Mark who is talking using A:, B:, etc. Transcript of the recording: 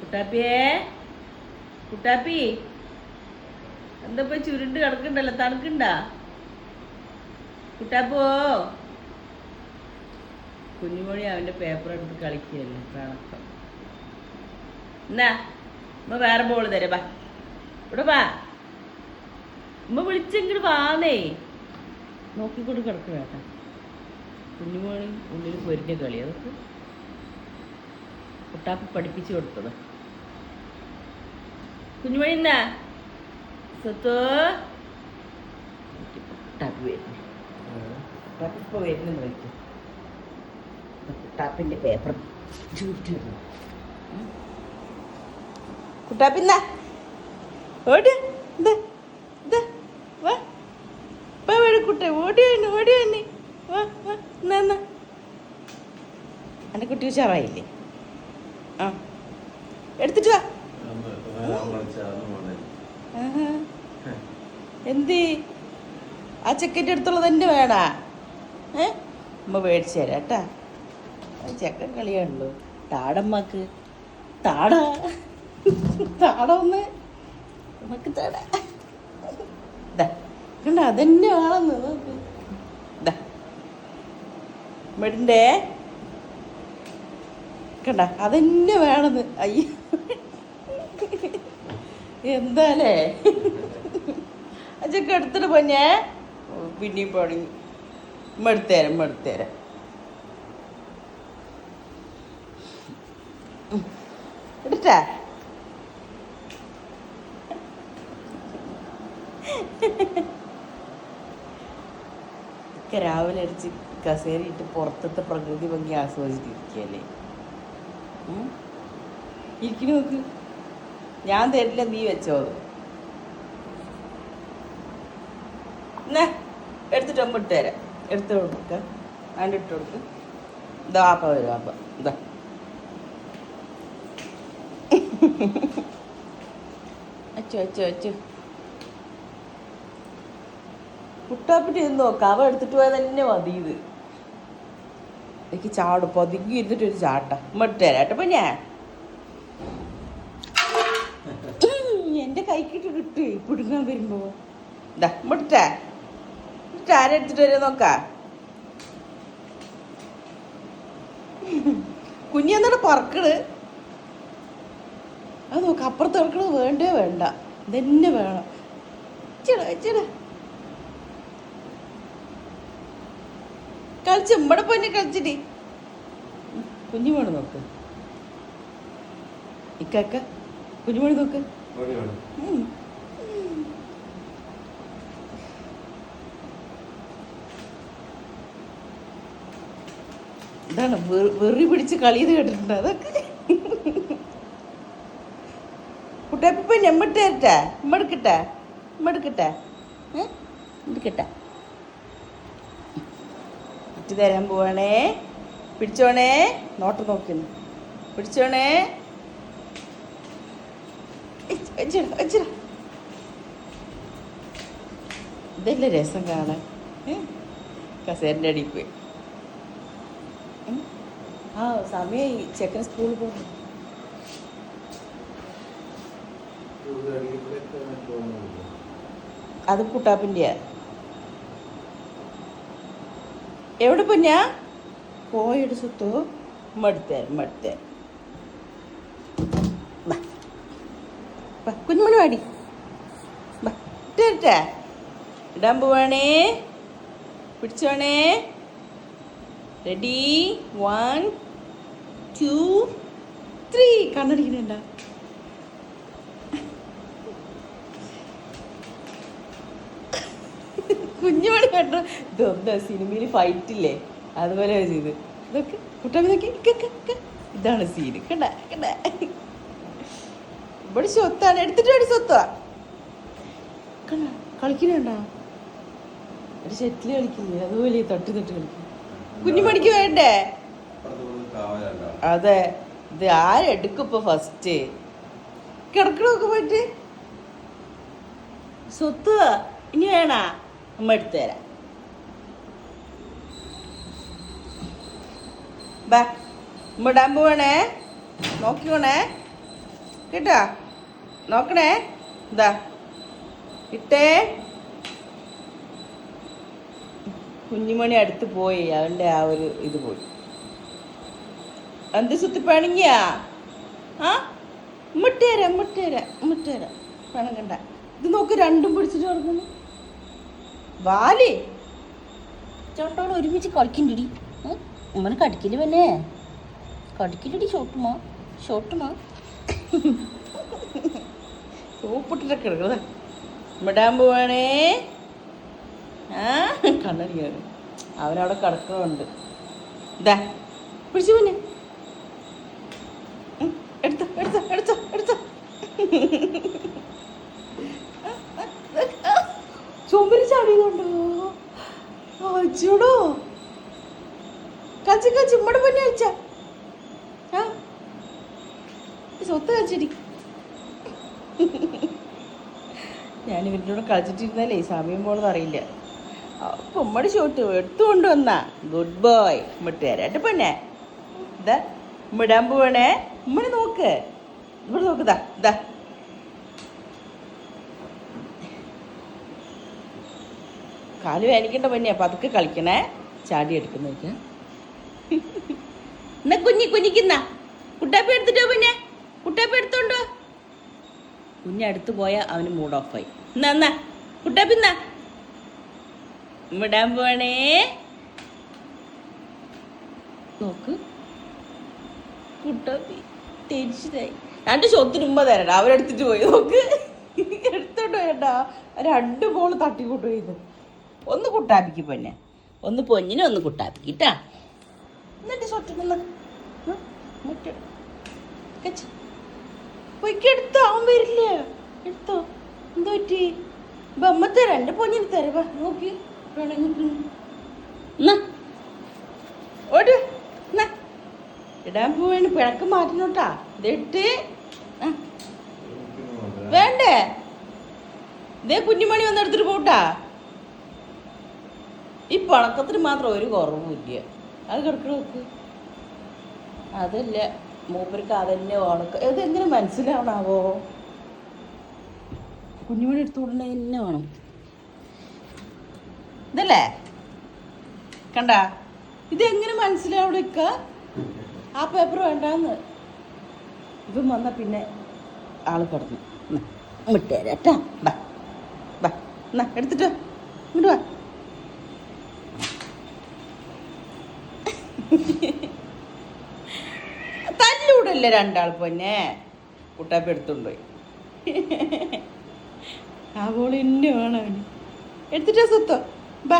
A: കുട്ടാപ്പിയേ? കുട്ടാപ്പി എന്താ ഇപ്പൊ ചുരുണ്ട് കിടക്കണ്ടല്ലോ? തണുക്കണ്ടാ? കുട്ടാപ്പോ? കുഞ്ഞുമൊഴി അവന്റെ പേപ്പർ എടുത്ത് കളിക്കുകയല്ലേ? പിണക്കം എന്നാ ഉമ്മ വേറെ ബോൾ തരാം ബാ. ഇവിടെ വാ ഉമ്മ വിളിച്ചെങ്കിൽ വാന്നേ. നോക്കിക്കൊണ്ട് കിടക്കുക കേട്ടാ കുഞ്ഞുമോളി ഉള്ളിൽ പൊരിഞ്ഞ കളി അതൊക്കെ കുട്ടാപ്പി പഠിപ്പിച്ചു കൊടുത്തത്. കുഞ്ഞുമണി എന്നാ വിളിക്കും കുട്ടാപ്പിന്റെ പേപ്പർ ഓടി വാ. ഓടി വാ കുട്ടി ഉഷാറായില്ലേ? എടുത്തിട്ട്. എന്ത്? ആ ചെക്കന്റെ അടുത്തുള്ളത് തന്നെ വേണാ. ഏ? അമ്മ മേടിച്ചു തരാം കേട്ടാ. ചെക്കൻ കളിയാണല്ലോ. താടമ്മക്ക്. താട. താട ഒന്ന്. നമുക്ക് താട. കണ്ട? അതന്നെ നോക്ക് ദാ. മെഡിന്റെ കണ്ട അതെന്നെ വേണമെന്ന് അയ്യ. എന്താലേ? അച്ഛക്ക് എടുത്തിട്ട് പോഞ്ഞേ പിന്നെയും പണങ്ങി മെടുത്തേരം മെടുത്തേരം എടുത്താ ഒക്കെ രാവിലെ അടിച്ച് കസേരയിട്ട് പുറത്തത്തെ പ്രകൃതി ഭംഗി ആസ്വദിച്ചിരിക്കുകയല്ലേ? ഇരിക്കണ നോക്ക്. ഞാൻ തരില്ല നീ വെച്ചോ. എന്നാ എടുത്തിട്ട് ഒമ്പിട്ട് തരാം. എടുത്ത് കൊടുക്ക. അതിന്റെ ഇട്ട് കൊടുക്ക്. ഇതാ ആപ്പ വരും ആപ്പ ഇതാ അച്ചോ അച്ചോ അച്ചോ. കുട്ടാപ്പിട്ട് ഇരുന്ന് നോക്കാം. അവ എടുത്തിട്ട് പോയാൽ തന്നെ മതി ഇത്. എനിക്ക് ചാടും. പതുങ്ങി ഇരുന്നിട്ട് ഒരു ചാട്ട. ഉമ്മ ഇട്ട് തരാം എന്റെ കൈക്കിട്ട് കിട്ട്. പിടുങ്ങാൻ വരുമ്പോ. ഇതാ മുട്ട മുട്ട ആരെടുത്തിട്ട് വരെ നോക്കാ? കുഞ്ഞെന്നോട് പറക്കണ്? അത് നോക്ക അപ്പുറത്ത് വേണ്ടേ വേണ്ട. ഇതന്നെ വേണം. ചിട ചിട കളിച്ച് ഇവിടെ പോയി കളിച്ചിട്ട്. കുഞ്ഞുമോണ് നോക്ക്. ഇക്കാക്ക കുഞ്ഞുമോണ് നോക്ക്. എന്താണ് ഇതാണ് വെ- വെറി പിടിച്ച് കളിയത് കേട്ടിട്ടുണ്ട് അതൊക്കെ. കുട്ടിയപ്പ ഞമ്മട്ട് തരട്ടെ ഇമ്മടുക്കട്ടെ ഏ? എടുക്കട്ടെ? ഇട്ട് തരാൻ പോവാണേ. പിടിച്ചോണേ. നോട്ട് നോക്കുന്നു. പിടിച്ചോണേ. ഇതല്ലേ രസം കാണാൻ? കസേരന്റെ അടിയിൽ പോയി. ആ സമയം ചെക്കൻ സ്കൂളിൽ പോകുന്നു. അത് കുട്ടാപ്പിന്റെയാ എവിടെ പൊന്നാ? പോയിട്ട് സുത്തു. മടുത്തേ മടുത്തേ. കുഞ്ഞുമണി വാടി. മറ്റേ ഇടാൻ പോവാണേ. പിടിച്ചോണേ. റെഡി വൺ ടു ത്രീ കണ്ണടിക്കുന്നുണ്ട? കുഞ്ഞുമണി കണ്ടു. ഇതെന്താ സിനിമയിൽ ഫൈറ്റ് ഇല്ലേ? അതുപോലെ ചെയ്ത്. ഇതൊക്കെ കുട്ടികൾ നോക്കി. ഇതാണ് സീന് കണ്ട കണ്ട. ഇവിടെ സ്വത്താണ്. എടുത്തിട്ട് വേണ്ടി സ്വത്താ കണ്ട കളിക്കുന്നുണ്ടാ? ഒരു ഷെറ്റിൽ കളിക്കില്ലേ? അതുപോലെ തട്ടി തട്ടി കളിക്കും. കുഞ്ഞുമണിക്ക് വേണ്ടേ? അതെ. ഇത് ആരെടുക്കും ഫസ്റ്റ് കിടക്കണമൊക്കെ പോയിട്ട്? സ്വത്ത് ഇനി വേണ? അമ്മ എടുത്തു തരാം. ബാ ഉമ്മ ഇടാൻ പോവണേ. നോക്കിക്കോണേ കേട്ടാ? നോക്കണേ. ഇതാ. ഇട്ടേ. കുഞ്ഞുമണി അടുത്ത് പോയി. അവന്റെ ആ ഒരു ഇത് പോയി. എന്ത് സുത്തി പണിങ്ങിയാ ആ? മുട്ടേരാ മുട്ടേരാ മുട്ടേരാ പണങ്ങണ്ട. ഇത് നോക്ക് രണ്ടും പിടിച്ചിട്ട് നടക്കുന്നു. വാലി.
B: ചോട്ടോട് ഒരുമിച്ച് കളിക്കണ്ടിടി. ഉമ്മനെ കടിക്കില്ല പിന്നെ കടിക്കില്ലടി ഷോട്ടുമാ ഷോട്ടുമാ
A: സൂപ്പിട്ടിട്ടൊക്കെ കിടക്കുന്നത് പോവാണേ. ആ കണ്ണടിക്കാണ് അവനവിടെ കിടക്കുന്നുണ്ട് ഇതാ പിടിച്ചു പിന്നെ. എടുത്തോ എടുത്തോ എടുത്തോ എടുത്തോ. ചുമരി ചാടിയതുണ്ടോ അച്ചൂടോ. കച്ചി കച്ചി ഇമ്മടെ പൊന്നെ അയച്ച സ്വത്ത് കച്ചടി ഞാൻ ഇവരുടെ കൂടെ കളിച്ചിട്ടിരുന്നാലേ സമയം പോണെന്ന് അറിയില്ല. അപ്പൊ ഉമ്മടി ഷോട്ട് എടുത്തു കൊണ്ടുവന്ന. ഗുഡ് ബോയ് ഉമ്മട്ട് തരാട്ടെ പെണ്ണേ ഇതാ ഉമ്മിടാൻ പോവണേ. ഉമ്മടി നോക്ക്. ഇവിടെ നോക്കുതാ ഇതാ കാൽ വേനിക്കേണ്ട വേനിക്കണ്ട അപ്പം അതൊക്കെ കളിക്കണേ. ചാടി എടുക്കുന്ന എന്നാ കുഞ്ഞി കുഞ്ഞിക്കുന്ന. കുട്ടാപ്പി എടുത്തിട്ടോ പിന്നെ? കുട്ടാപ്പി എടുത്തോണ്ടോ? കുഞ്ഞടുത്ത് പോയാൽ അവന് മൂഡ് ഓഫായി എന്നാ എന്നാ കുട്ടാപ്പി എന്നാ വിടാൻ പോണേ. നോക്ക്. കുട്ടാപ്പി ടെൻഷനായി. രണ്ട് ഷോത്തിന് തരടാ. അവരെടുത്തിട്ട് പോയി. നോക്ക്. എടുത്തോണ്ട് വേണ്ട രണ്ട് ബോൾ തട്ടിക്കൊണ്ട് പോയത് ഒന്ന് കുട്ടാപ്പിക്ക് പൊന്നെ ഒന്ന് പൊന്നിനെ ഒന്ന് കുട്ടാപ്പിക്ക് ഇട്ടാ എന്നിട്ട് ഷൊട്ടിന്ന് പൊയ്ക്കെടുത്തോ അവൻ വരില്ല? എടുത്തോ. എന്തോ പറ്റി? ബമ്മ തരാം എന്റെ പൊന്നിന് തരവ നോക്കി. എന്നാ ഓട്. ഇടാൻ പോവാണ്. പിഴക്ക് മാറ്റണോട്ടാ. ഇതിട്ട്. വേണ്ടേ? ഇതേ കുഞ്ഞുമണി വന്ന് എടുത്തിട്ട് പോട്ടാ. ഈ പണക്കത്തിന് മാത്രം ഒരു കുറവുമില്ല അത് കിടക്കണ നോക്ക്. അതല്ല മൂപ്പർക്ക് അതന്നെ ഉണക്ക ഇതെങ്ങനെ മനസ്സിലാവണാവോ? കുഞ്ഞുമണി എടുത്തുകൊണ്ടേ തന്നെ വേണം. ഇതല്ലേ? കണ്ട? ഇതെങ്ങനെ മനസ്സിലാവിടക്ക ആ പേപ്പർ വേണ്ടാന്ന്. ഇവൻ വന്ന പിന്നെ ആൾ കിടന്നു. വിട്ടേരാട്ടാ എടുത്തിട്ടോ ഇങ്ങോട്ട് വാ. തല്ലൂടല്ലേ രണ്ടാൾ പൊന്നെ? കുട്ടാപ്പ് എടുത്തോണ്ട് പോയി. ആ ബോൾ വേണം എടുത്തിട്ടാ സ്വത്തോ ബാ.